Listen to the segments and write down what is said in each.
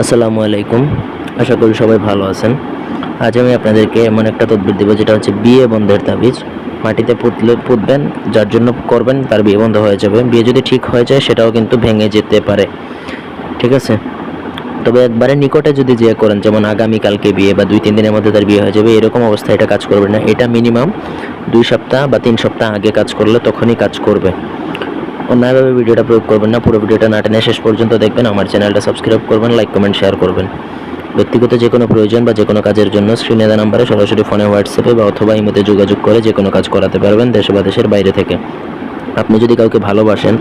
আসসালামু আলাইকুম। আশা করি সবাই ভালো আছেন। আজ আমি আপনাদেরকে এমন একটা তদবির দেবো, যেটা হচ্ছে বিয়ে বন্ধের তাবিজ। মাটিতে পুতলে পুতবেন, যার জন্য করবেন তার বিয়ে বন্ধ হয়ে যাবে। বিয়ে যদি ঠিক হয়ে যায়, সেটাও কিন্তু ভেঙে যেতে পারে। ঠিক আছে? তবে একবারে নিকটে যদি যে করেন, যেমন আগামীকালকে বিয়ে বা দুই, তিন দিনের মধ্যে তার বিয়ে হয়ে যাবে, এরকম অবস্থায় এটা কাজ করবে না। এটা মিনিমাম দুই সপ্তাহ বা তিন সপ্তাহ আগে কাজ করলে তখনই কাজ করবে। অন্যায়ভাবে ভিডিওটা প্রয়োগ করবেন না, পুরো ভিডিওটা না টেনে শেষ পর্যন্ত দেখবেন। আমার চ্যানেলটা সাবস্ক্রাইব করবেন লাইক কমেন্ট শেয়ার করবেন। ব্যক্তিগত যে কোনো প্রয়োজন বা যে কোনো কাজের জন্য স্ক্রিনে দেওয়া নাম্বারে সরাসরি ফোনে হোয়াটসঅ্যাপে বা অথবা ইমোতে যোগাযোগ করে যে কোনো কাজ করাতে পারবেন দেশে বা দেশের বাইরে থেকে। আপনি যদি কাউকে ভালোবাসেন,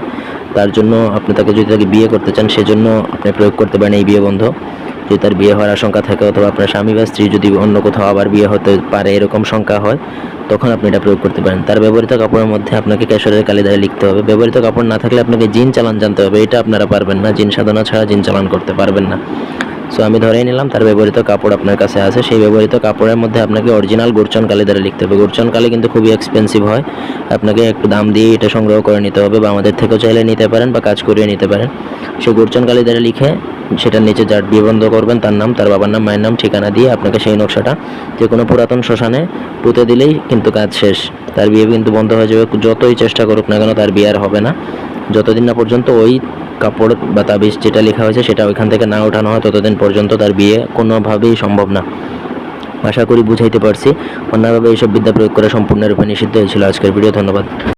তার জন্য আপনি তাকে যদি তাকে বিয়ে করতে চান, সেজন্য আপনি প্রয়োগ করতে পারেন এই বিয়ে বন্ধ। যদি তার বিয়ে হওয়ার আশঙ্কা থাকে অথবা আপনার স্বামী বা স্ত্রী যদি অন্য কোথাও আবার বিয়ে হতে পারে এরকম শঙ্কা হয়, তখন আপনি এটা প্রয়োগ করতে পারেন। তার ব্যবহৃত কাপড়ের মধ্যে আপনাকে কেশরের কালি লিখতে হবে। ব্যবহৃত কাপড় না থাকলে আপনাকে জিন চালান জানতে হবে। এটা আপনারা পারবেন না। জিন সাধনা ছাড়া জিন চালান করতে পারবেন না। সো আমি ধরেই নিলাম, তার ব্যবহৃত কাপড় আপনার কাছে আছে। সেই ব্যবহৃত কাপড়ের মধ্যে আপনাকে অরিজিনাল গুরচন কালি দ্বারা লিখতে হবে। গুরচন কালি কিন্তু খুবই এক্সপেন্সিভ হয়। আপনাকে একটু দাম দিয়ে এটা সংগ্রহ করে নিতে হবে বা আমাদের থেকেও চাইলে নিতে পারেন বা কাজ করিয়ে নিতে পারেন। সেই গুরচন কালি দ্বারা লিখে সেটার নিচে যার বিয়ে বন্ধ করবেন তার নাম, তার বাবার নাম, মায়ের নাম, ঠিকানা দিয়ে আপনাকে সেই নকশাটা যে কোনো পুরাতন শ্মশানে পুঁতে দিলেই কিন্তু কাজ শেষ। তার বিয়ে কিন্তু বন্ধ হয়ে যাবে। যতই চেষ্টা করুক না কেন তার বিয়ে আর হবে না। যতদিন না পর্যন্ত ওই কাপড় বা তাবিজ যেটা লেখা হয়েছে সেটা ওইখান থেকে না ওঠানো হয়, ততদিন পর্যন্ত তার বিয়ে কোনোভাবেই সম্ভব না। আশা করি বুঝাইতে পারছি। অন্যভাবে এইসব বিদ্যা প্রয়োগ করা সম্পূর্ণরূপে নিষিদ্ধ হয়েছিল আজকের ভিডিও। ধন্যবাদ।